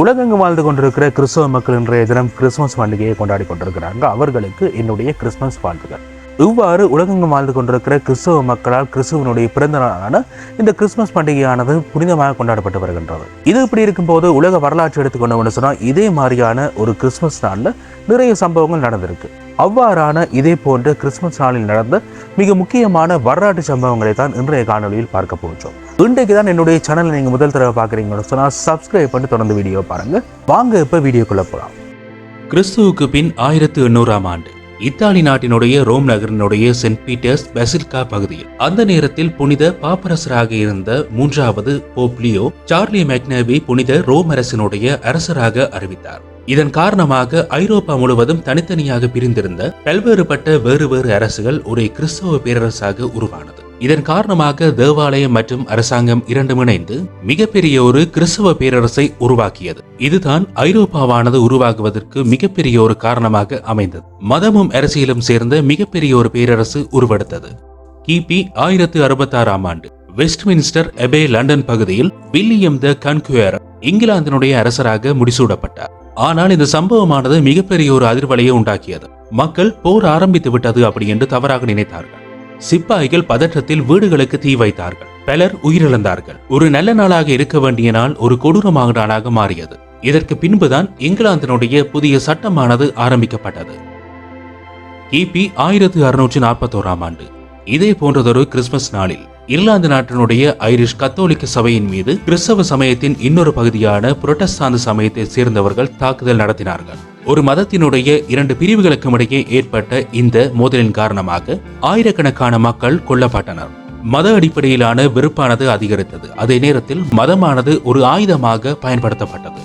உலகெங்கும் வாழ்ந்து கொண்டிருக்கிற கிறிஸ்தவ மக்கள் இன்றைய தினம் கிறிஸ்துமஸ் பண்டிகையை கொண்டாடி கொண்டிருக்கிறாங்க. அவர்களுக்கு என்னுடைய கிறிஸ்துமஸ் வாழ்த்துக்கள். இவ்வாறு உலகெங்கும் வாழ்ந்து கொண்டிருக்கிற கிறிஸ்தவ மக்களால் கிறிஸ்துவனுடைய பிறந்த நாளான இந்த கிறிஸ்துமஸ் பண்டிகையானது புனிதமாக கொண்டாடப்பட்டு வருகின்றது. இது இப்படி இருக்கும்போது உலக வரலாற்று எடுத்துக்கொண்டோம்னு சொன்னால் இதே மாதிரியான ஒரு கிறிஸ்துமஸ் நாளில் நிறைய சம்பவங்கள் நடந்திருக்கு. அவ்வாறான இதே போன்ற கிறிஸ்துமஸ் நாளில் நடந்த மிக முக்கியமான வரலாற்று சம்பவங்களை தான் இன்றைய காணொலியில் பார்க்க போகிறோம் இன்றைக்கு தான் என்னுடைய சேனலை நீங்கள் முதல் தடவை பார்க்குறீங்கன்னு சொன்னால் சப்ஸ்கிரைப் பண்ணி தொடர்ந்து வீடியோ பாருங்கள் வாங்க இப்போ வீடியோக்குள்ளே போகலாம் கிறிஸ்துவுக்கு பின் ஆயிரத்து எண்ணூறாம் ஆண்டு இத்தாலி நாட்டினுடைய ரோம் நகரினுடைய சென்ட் பீட்டர்ஸ் பெசில்கா பகுதியில் அந்த நேரத்தில் புனித பாப்பரசராக இருந்த மூன்றாவது போப்லியோ சார்லி மெக்னவி புனித ரோம் அரசினுடைய அரசராக அறிவித்தார். இதன் காரணமாக ஐரோப்பா முழுவதும் தனித்தனியாக பிரிந்திருந்த பல்வேறுபட்ட வேறு வேறு அரசுகள் ஒரு கிறிஸ்தவ பேரரசாக உருவானது. இதன் காரணமாக தேவாலயம் மற்றும் அரசாங்கம் இரண்டும் இணைந்து மிகப்பெரிய ஒரு கிறிஸ்தவ பேரரசை உருவாக்கியது. இதுதான் ஐரோப்பாவானது உருவாகுவதற்கு மிகப்பெரிய ஒரு காரணமாக அமைந்தது. மதமும் அரசியலும் சேர்ந்த மிகப்பெரிய ஒரு பேரரசு உருவெடுத்தது. கிபி ஆயிரத்து அறுபத்தாறாம் ஆண்டு. வெஸ்ட்மின்ஸ்டர் எபே லண்டன் பகுதியில் வில்லியம் த கன்குயர் இங்கிலாந்தினுடைய அரசராக முடிசூடப்பட்டார். ஆனால் இந்த சம்பவமானது மிகப்பெரிய ஒரு அதிர்வலையை உண்டாக்கியது. மக்கள் போர் ஆரம்பித்து விட்டது அப்படி என்று தவறாக நினைத்தார்கள். சிப்பாய்கள் பதற்றத்தில் வீடுகளுக்கு தீ வைத்தார்கள். பலர் உயிரிழந்தார்கள். ஒரு நல்ல நாளாக இருக்க வேண்டிய நாள் ஒரு கொடூரமான நாளாக மாறியது. இதற்கு பின்புதான் இங்கிலாந்தினுடைய புதிய சட்டமானது ஆரம்பிக்கப்பட்டது. கிபி ஆயிரத்தி அறுநூற்றி நாற்பத்தோராம் ஆண்டு. இதே போன்றதொரு கிறிஸ்துமஸ் நாளில் இங்கிலாந்து நாட்டினுடைய ஐரிஷ் கத்தோலிக்க சபையின் மீது கிறிஸ்தவ சமயத்தின் இன்னொரு பகுதியான புரட்டஸ்தாந்து சமயத்தை சேர்ந்தவர்கள் தாக்குதல் நடத்தினார்கள். ஒரு மதத்தினுடைய இரண்டு பிரிவுகளுக்கும் இடையே ஏற்பட்ட இந்த மோதலின் காரணமாக ஆயிரக்கணக்கான மக்கள் கொல்லப்பட்டனர். மத அடிப்படையிலான வெறுப்பானது அதிகரித்தது. அதே நேரத்தில் மதமானது ஒரு ஆயுதமாக பயன்படுத்தப்பட்டது.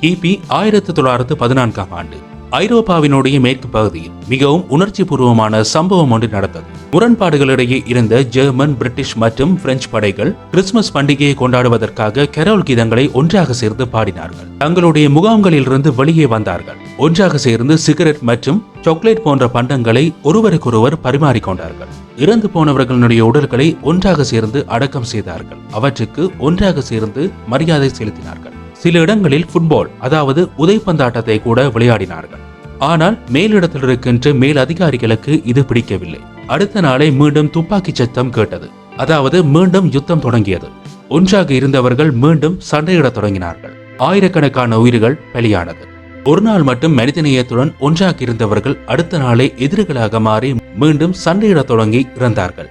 கிபி ஆயிரத்தி தொள்ளாயிரத்து பதினான்காம் ஆண்டு. ஐரோப்பாவினுடைய மேற்கு பகுதியில் மிகவும் உணர்ச்சி பூர்வமான சம்பவம் ஒன்று நடந்தது. முரண்பாடுகளிடையே இருந்த ஜெர்மன் பிரிட்டிஷ் மற்றும் பிரெஞ்சு படைகள் கிறிஸ்துமஸ் பண்டிகையை கொண்டாடுவதற்காக கெரோல் கீதங்களை ஒன்றாக சேர்ந்து பாடினார்கள். தங்களுடைய முகாம்களிலிருந்து வெளியே வந்தார்கள். ஒன்றாக சேர்ந்து சிகரெட் மற்றும் சாக்லேட் போன்ற பண்டங்களை ஒருவருக்கொருவர் பரிமாறிக்கொண்டார்கள் இறந்து போனவர்களுடைய உடல்களை ஒன்றாக சேர்ந்து அடக்கம் செய்தார்கள். அவற்றுக்கு ஒன்றாக சேர்ந்து மரியாதை செலுத்தினார்கள். சில இடங்களில் ஃபுட்பால் அதாவது உதைப்பந்தாட்டத்தை கூட விளையாடினார்கள். ஆனால் மேலிடத்தில் இருக்கின்ற மேல் அதிகாரிகளுக்கு இது பிடிக்கவில்லை. அடுத்த நாளை மீண்டும் துப்பாக்கி சத்தம் கேட்டது. அதாவது மீண்டும் யுத்தம் தொடங்கியது. ஒன்றாக இருந்தவர்கள் மீண்டும் சண்டையிடத் தொடங்கினார்கள். ஆயிரக்கணக்கான உயிர்கள் பலியானது. ஒரு நாள் மட்டும் மனிதநேயத்துடன் ஒன்றாக இருந்தவர்கள் அடுத்த நாளை எதிரிகளாக மாறி மீண்டும் சண்டையிடத் தொடங்கி இறந்தார்கள்.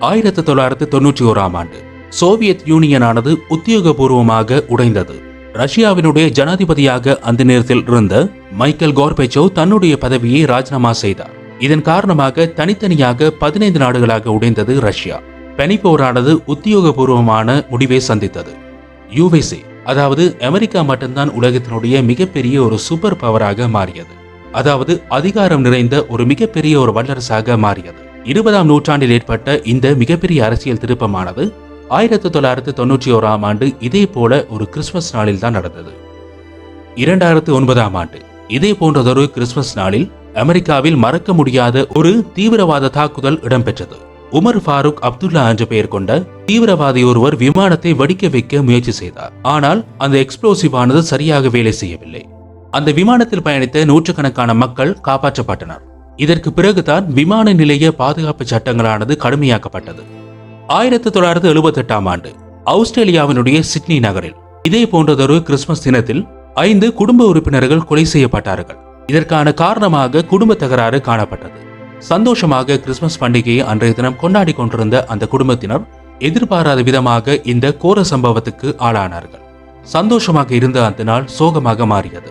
ஆயிரத்தி தொள்ளாயிரத்தி தொன்னூற்றி ஓராம் ஆண்டு. சோவியத் யூனியனானது உத்தியோகபூர்வமாக உடைந்தது. ரஷ்யாவினுடைய ஜனாதிபதியாக அந்த நேரத்தில் இருந்த மைக்கேல் கோர்பெச்சோவ் தன்னுடைய பதவியை ராஜினாமா செய்தார். இதன் காரணமாக தனித்தனியாக பதினைந்து நாடுகளாக உடைந்தது ரஷ்யா. பனிப்போரானது உத்தியோகபூர்வமான முடிவை சந்தித்தது. யுஎஸ்ஏ அதாவது அமெரிக்கா மட்டும்தான் உலகத்தினுடைய மிகப்பெரிய ஒரு சூப்பர் பவராக மாறியது. அதாவது அதிகாரம் நிறைந்த ஒரு மிகப்பெரிய ஒரு வல்லரசாக மாறியது. இருபதாம் நூற்றாண்டில் ஏற்பட்ட இந்த மிகப்பெரிய அரசியல் திருப்பமானது ஆயிரத்தி தொள்ளாயிரத்தி தொண்ணூற்றி ஓராம் ஆண்டு இதே போல ஒரு கிறிஸ்துமஸ் நாளில் தான் நடந்தது. இரண்டாயிரத்தி ஒன்பதாம் ஆண்டு இதே போன்றதொரு கிறிஸ்துமஸ் நாளில் அமெரிக்காவில் மறக்க முடியாத ஒரு தீவிரவாத தாக்குதல் இடம்பெற்றது. உமர் ஃபாரூக் அப்துல்லா என்ற பெயர் கொண்ட தீவிரவாதி ஒருவர் விமானத்தை வெடிக்க வைக்க முயற்சி செய்தார். ஆனால் அந்த எக்ஸ்ப்ளோசிவ் ஆனது சரியாக வேலை செய்யவில்லை. அந்த விமானத்தில் பயணித்த நூற்றுக்கணக்கான மக்கள் காப்பாற்றப்பட்டனர். இதற்கு பிறகுதான் விமான நிலைய பாதுகாப்பு சட்டங்களானது கடுமையாக்கப்பட்டது. ஆயிரத்தி தொள்ளாயிரத்தி எழுபத்தி எட்டாம் ஆண்டு ஆஸ்திரேலியாவினுடைய சிட்னி நகரில். இதே போன்றதொரு கிறிஸ்துமஸ் தினத்தில் ஐந்து குடும்ப உறுப்பினர்கள் கொலை செய்யப்பட்டார்கள். இதற்கான காரணமாக குடும்ப தகராறு காணப்பட்டது. சந்தோஷமாக கிறிஸ்துமஸ் பண்டிகையை அன்றைய தினம் கொண்டாடி கொண்டிருந்த அந்த குடும்பத்தினர் எதிர்பாராத விதமாக இந்த கோர சம்பவத்துக்கு ஆளானார்கள். சந்தோஷமாக இருந்த அந்த நாள் சோகமாக மாறியது.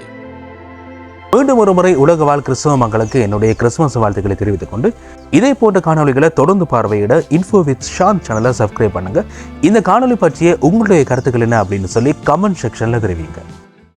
மீண்டும் ஒரு முறை உலக வாழ் கிறிஸ்தவ மக்களுக்கு என்னுடைய கிறிஸ்துமஸ் வாழ்த்துக்களை தெரிவித்துக் கொண்டு இதே போன்ற காணொளிகளை தொடர்ந்து பார்வையிட இன்ஃபோ வித் ஷான் சேனலை சப்ஸ்கிரைப் பண்ணுங்க. இந்த காணொளி பற்றிய உங்களுடைய கருத்துக்கள் என்ன அப்படின்னு சொல்லி கமெண்ட் செக்ஷன்ல தெரிவிங்க.